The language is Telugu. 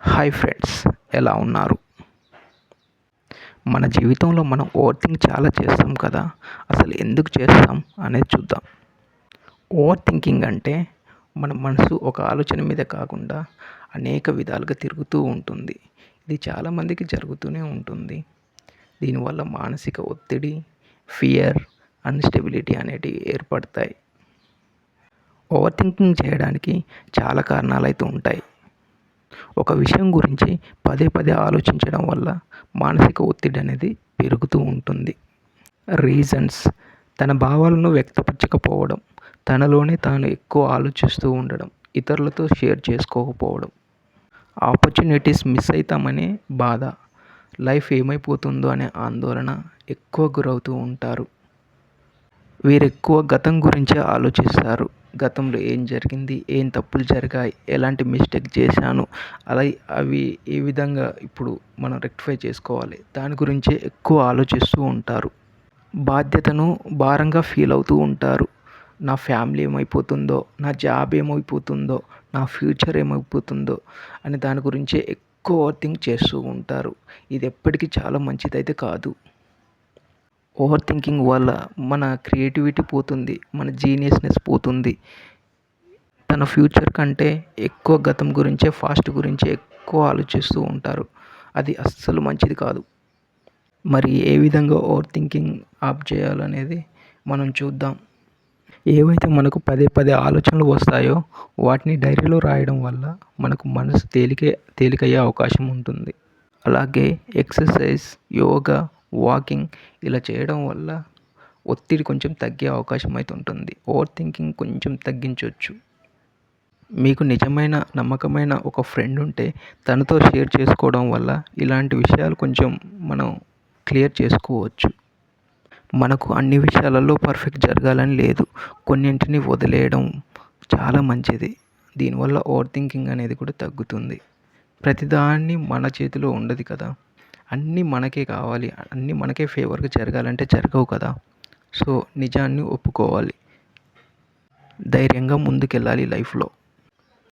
హాయ్ ఫ్రెండ్స్ ఎలా ఉన్నారు? మన జీవితంలో మనం ఓవర్ థింక్ చాలా చేస్తాం కదా అసలు ఎందుకు చేస్తాం అనేది చూద్దాం. ఓవర్ థింకింగ్ అంటే మన మనసు ఒక ఆలోచన మీద కాకుండా అనేక విధాలుగా తిరుగుతూ ఉంటుంది. ఇది చాలామందికి జరుగుతూనే ఉంటుంది. దీనివల్ల మానసిక ఒత్తిడి ఫియర్ అన్స్టెబిలిటీ అనేటివి ఏర్పడతాయి. ఓవర్ థింకింగ్ చేయడానికి చాలా కారణాలు అయితే ఉంటాయి. ఒక విషయం గురించి పదే పదే ఆలోచించడం వల్ల మానసిక ఒత్తిడి అనేది పెరుగుతూ ఉంటుంది. రీజన్స్. తన భావాలను వ్యక్తపరచకపోవడం తనలోనే తాను ఎక్కువ ఆలోచిస్తూ ఉండడం ఇతరులతో షేర్ చేసుకోకపోవడం. ఆపర్చునిటీస్ మిస్ అవుతామనే బాధ. లైఫ్ ఏమైపోతుందో అనే ఆందోళన ఎక్కువ గురవుతూ ఉంటారు. వీరెక్కువ గతం గురించే ఆలోచిస్తారు. గతంలో ఏం జరిగింది ఏం తప్పులు జరిగాయి ఎలాంటి మిస్టేక్ చేశాను అలా అవి ఏ విధంగా ఇప్పుడు మనం రెక్టిఫై చేసుకోవాలి దాని గురించే ఎక్కువ ఆలోచిస్తూ ఉంటారు. బాధ్యతను భారంగా ఫీల్ అవుతూ ఉంటారు. నా ఫ్యామిలీ ఏమైపోతుందో నా జాబ్ ఏమైపోతుందో నా ఫ్యూచర్ ఏమైపోతుందో అని దాని గురించే ఎక్కువ థింక్ చేస్తూ ఉంటారు. ఇది ఎప్పటికీ చాలా మంచిదైతే కాదు. ఓవర్ థింకింగ్ వల్ల మన క్రియేటివిటీ పోతుంది మన జీనియస్నెస్ పోతుంది. తన ఫ్యూచర్ కంటే ఎక్కువ గతం గురించే ఫాస్ట్ గురించే ఎక్కువ ఆలోచిస్తూ ఉంటారు. అది అస్సలు మంచిది కాదు. మరి ఏ విధంగా ఓవర్ థింకింగ్ ఆప్ చేయాలనేది మనం చూద్దాం. ఏవైతే మనకు పదే పదే ఆలోచనలు వస్తాయో వాటిని డైరీలో రాయడం వల్ల మనకు మనసు తేలికే తేలికయ్యే అవకాశం ఉంటుంది. అలాగే ఎక్సర్సైజ్ యోగా వాకింగ్ ఇలా చేయడం వల్ల ఒత్తిడి కొంచెం తగ్గే అవకాశం అయితే ఉంటుంది. ఓవర్ థింకింగ్ కొంచెం తగ్గించవచ్చు మీకు నిజమైన నమ్మకమైన ఒక ఫ్రెండ్ ఉంటే తనతో షేర్ చేసుకోవడం వల్ల ఇలాంటి విషయాలు కొంచెం మనం క్లియర్ చేసుకోవచ్చు. మనకు అన్ని విషయాలలో పర్ఫెక్ట్ జరగాలని లేదు. కొన్నింటిని వదిలేయడం చాలా మంచిది. దీనివల్ల ఓవర్ థింకింగ్ అనేది కూడా తగ్గుతుంది. ప్రతిదాన్ని మన చేతిలో ఉండదు కదా. అన్నీ మనకే కావాలి అన్నీ మనకే ఫేవర్గా జరగాలంటే జరగవు కదా. సో నిజాన్ని ఒప్పుకోవాలి. ధైర్యంగా ముందుకెళ్ళాలి లైఫ్లో.